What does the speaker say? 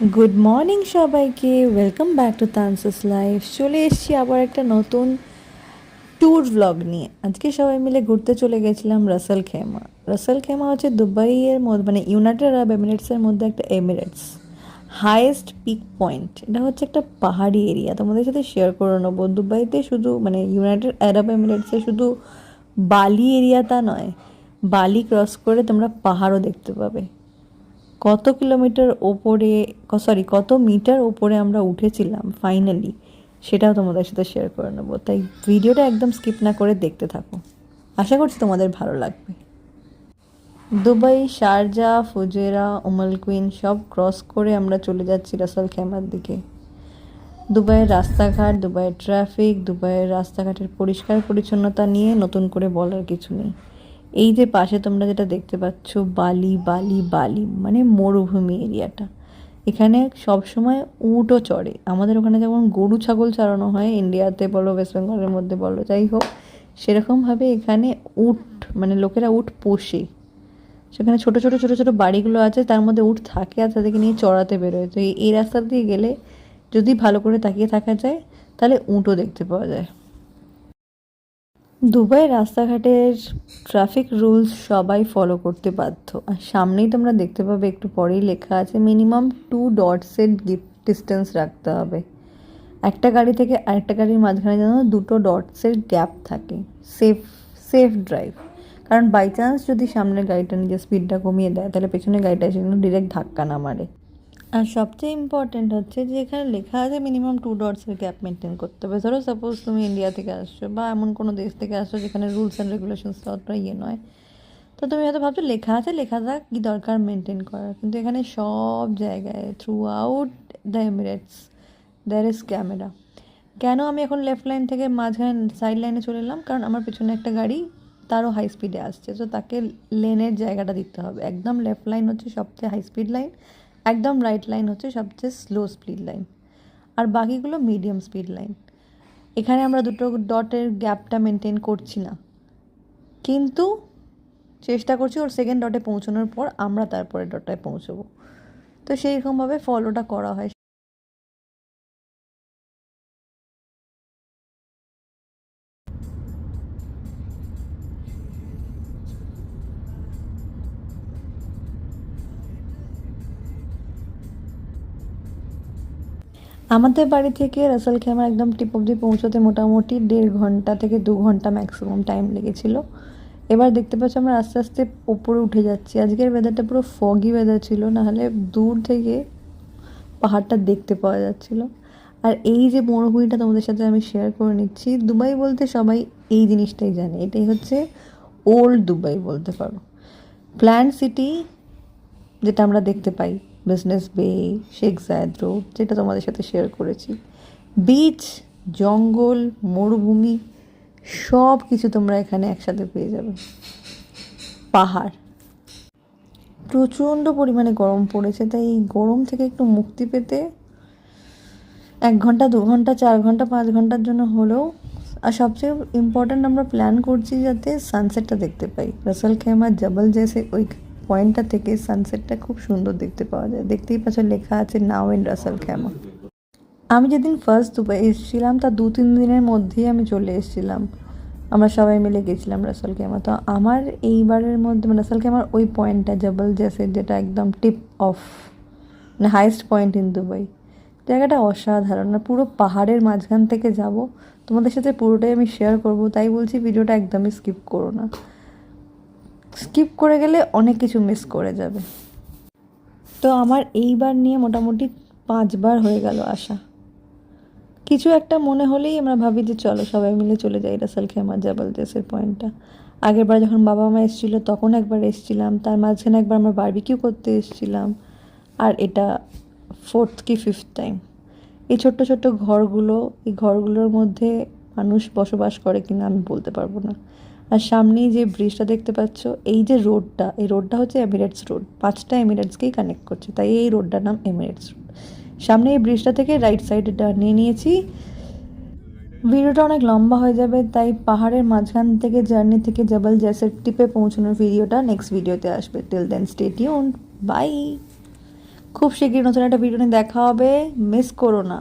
Good morning সবাইকে welcome back to তানসাস life চলে এসেছি আবার একটা নতুন ট্যুর ভ্লগ নিয়ে। আজকে সবাই মিলে ঘুরতে চলে গেছিলাম রাসেল খেমা রাসেল খেমা হচ্ছে দুবাইয়ের মধ্যে মানে ইউনাইটেড আরব এমিরেটসের মধ্যে একটা এমিরেটস। হায়েস্ট পিক পয়েন্ট এটা হচ্ছে একটা পাহাড়ি এরিয়া তোমাদের সাথে শেয়ার করে নেব। দুবাইতে শুধু মানে ইউনাইটেড আরব এমিরেটসে শুধু বালি এরিয়া তা নয়, বালি ক্রস করে তোমরা পাহাড়ও দেখতে পাবে। কত কিলোমিটার ওপরে সরি কত মিটার ওপরে আমরা উঠেছিলাম ফাইনালি সেটাও তোমাদের সাথে শেয়ার করে নেব। তাই ভিডিওটা একদম স্কিপ না করে দেখতে থাকো। আশা করছি তোমাদের ভালো লাগবে। দুবাই, শারজা, ফুজেরা, উমাল কুইন সব ক্রস করে আমরা চলে যাচ্ছি রাসাল খেমার দিকে। দুবাইয়ের রাস্তাঘাট, দুবাইয়ের ট্রাফিক দুবাইয়ের রাস্তাঘাটের পরিষ্কার পরিচ্ছন্নতা নিয়ে নতুন করে বলার কিছু নেই। এই যে পাশে তোমরা যেটা দেখতে পাচ্ছ, বালি বালি বালি মানে মরুভূমি এরিয়াটা। এখানে সব সময় উটও চড়ে। আমাদের ওখানে যেমন গরু, ছাগল চালানো হয়, ইন্ডিয়াতে বলো, ওয়েস্ট বেঙ্গলের মধ্যে বলো, যাই হোক, সেরকমভাবে এখানে উট মানে লোকেরা উট পোষে। সেখানে ছোট ছোট ছোট ছোট বাড়িগুলো আছে, তার মধ্যে উট থাকে আর তাদেরকে নিয়ে চড়াতে বেরোয়। তো এই রাস্তা দিয়ে গেলে যদি ভালো করে তাকিয়ে থাকা যায়, তাহলে উটও দেখতে পাওয়া যায়। দুবাই রাস্তাঘাটের ট্রাফিক রুলস সবাই ফলো করতে বাধ্য। আর সামনেই তোমরা দেখতে পাবে, একটু পরেই লেখা আছে মিনিমাম টু ডটসের ডিস্টেন্স রাখতে হবে। একটা গাড়ি থেকে আরেকটা গাড়ির মাঝখানে যেন দুটো ডটসের গ্যাপ থাকে। সেফ সেফ ড্রাইভ কারণ বাই চান্স যদি সামনের গাড়িটা নিজের স্পিডটা কমিয়ে দেয়, তাহলে পেছনের গাড়িটা কিন্তু ডিরেক্ট ধাক্কা না মারে। আর সবচেয়ে ইম্পর্ট্যান্ট হচ্ছে যে এখানে লেখা আছে মিনিমাম টু ডটসের গ্যাপ মেনটেন করতে হবে। ধরো সাপোজ তুমি ইন্ডিয়া থেকে আসছো বা এমন কোনো দেশ থেকে আসছো যেখানে রুলস অ্যান্ড রেগুলেশনস অতটা ইয়ে নয়। তো তুমি হয়তো ভাবছ লেখা আছে, লেখা থাক, কী দরকার মেনটেন করার। কিন্তু এখানে সব জায়গায় throughout the Emirates there is camera কেন আমি এখন লেফট লাইন থেকে মাঝখানে সাইড লাইনে চলে এলাম? কারণ আমার পেছনে একটা গাড়ি তারও হাই স্পিডে আসছে। তো তাকে লেনের জায়গাটা দিতে হবে। একদম লেফট লাইন হচ্ছে সবচেয়ে হাই স্পিড লাইন একদম রাইট লাইন হচ্ছে সবচেয়ে স্লো স্পিড লাইন আর বাকিগুলো মিডিয়াম স্পিড লাইন এখানে আমরা দুটো ডটের গ্যাপটা মেনটেন করছি না। কিন্তু চেষ্টা করছি ওর সেকেন্ড ডটে পৌঁছানোর পর আমরা তারপরে ডটটায় পৌঁছবো। তো সেইরকমভাবে ফলোটা করা হয়। আমাদের বাড়ি থেকে রাসাল খেমা একদম টিপ অব্দি পৌঁছতে মোটামুটি দেড় ঘণ্টা থেকে দু ঘণ্টা ম্যাক্সিমাম টাইম লেগেছিল। এবার দেখতে পাচ্ছি আমরা আস্তে আস্তে ওপরে উঠে যাচ্ছি। আজকের ওয়েদারটা পুরো ফগি ওয়েদার ছিল, নাহলে দূর থেকে পাহাড়টা দেখতে পাওয়া যাচ্ছিল। আর এই যে মরুভূমিটা তোমাদের সাথে আমি শেয়ার করে নিচ্ছি, দুবাই বলতে সবাই এই জিনিসটাই জানে। এটাই হচ্ছে ওল্ড দুবাই বলতে পারো। প্ল্যান্ট সিটি যেটা আমরা দেখতে পাই বিজনেস বে শেখ জায়দ রোড যেটা তোমাদের সাথে শেয়ার করেছি। বিচ জঙ্গল, মরুভূমি সব কিছু তোমরা এখানে একসাথে পেয়ে যাবে। পাহাড়। প্রচণ্ড পরিমাণে গরম পড়েছে, তাই এই গরম থেকে একটু মুক্তি পেতে এক ঘণ্টা, দু ঘণ্টা, চার ঘণ্টা, পাঁচ ঘণ্টার জন্য হলেও আর সবচেয়ে ইম্পর্ট্যান্ট আমরা প্ল্যান করছি যাতে সানসেটটা দেখতে পাই। রাসাল খেমা জবল জেসে ওই পয়েন্টটা থেকে সানসেটটা খুব সুন্দর দেখতে পাওয়া যায়। দেখতেই পাচ্ছ লেখা আছে নাও ইন রাসাল খেমা আমি যেদিন ফার্স্ট দুবাই এসেছিলাম তা দু তিন দিনের মধ্যেই আমি চলে এসেছিলাম। আমরা সবাই মিলে গেছিলাম রাসাল খেমা তো আমার এইবারের মধ্যে মানে রাসাল খেমার ওই পয়েন্টটা, জবল জেসে যেটা একদম টিপ অফ মানে হাইস্ট পয়েন্ট ইন দুবাই জায়গাটা অসাধারণ আর পুরো পাহাড়ের মাঝখান থেকে যাব। তোমাদের সাথে পুরোটাই আমি শেয়ার করব, তাই বলছি ভিডিওটা একদমই স্কিপ করো না। স্কিপ করে গেলে অনেক কিছু মিস করে যাবে। তো আমার এইবার নিয়ে মোটামুটি পাঁচবার হয়ে গেল আসা কিছু একটা মনে হলেই আমরা ভাবি যে চলো সবাই মিলে চলে যাই রাসাল খেমা জাবাল জেসের পয়েন্টটা। আগেরবার যখন বাবা মা এসেছিল তখন একবার এসেছিলাম, তার মাঝখানে একবার আমরা বারবিকিউ করতে এসেছিলাম, আর এটা ফোর্থ কি ফিফথ টাইম এই ছোট্ট ছোট্ট ঘরগুলো, এই ঘরগুলোর মধ্যে মানুষ বসবাস করে কিনা আমি বলতে পারব না। আর সামনেই যে ব্রিজটা দেখতে পাচ্ছ, এই যে রোডটা এই রোডটা হচ্ছে এমিরেটস রোড পাঁচটা এমিরেটসকেই কানেক্ট করছে, তাই এই রোডটার নাম এমিরেটস রোড সামনে এই ব্রিজটা থেকে রাইট সাইডে নিয়ে নিয়েছি। ভিডিওটা অনেক লম্বা হয়ে যাবে, তাই পাহাড়ের মাঝখান থেকে জার্নি থেকে জবল জ্যাসের টিপে পৌঁছানোর ভিডিওটা নেক্সট ভিডিওতে আসবে। টিল দেন স্টে বাই খুব শীঘ্রই নতুন একটা ভিডিও নিয়ে দেখা হবে। মিস করো না।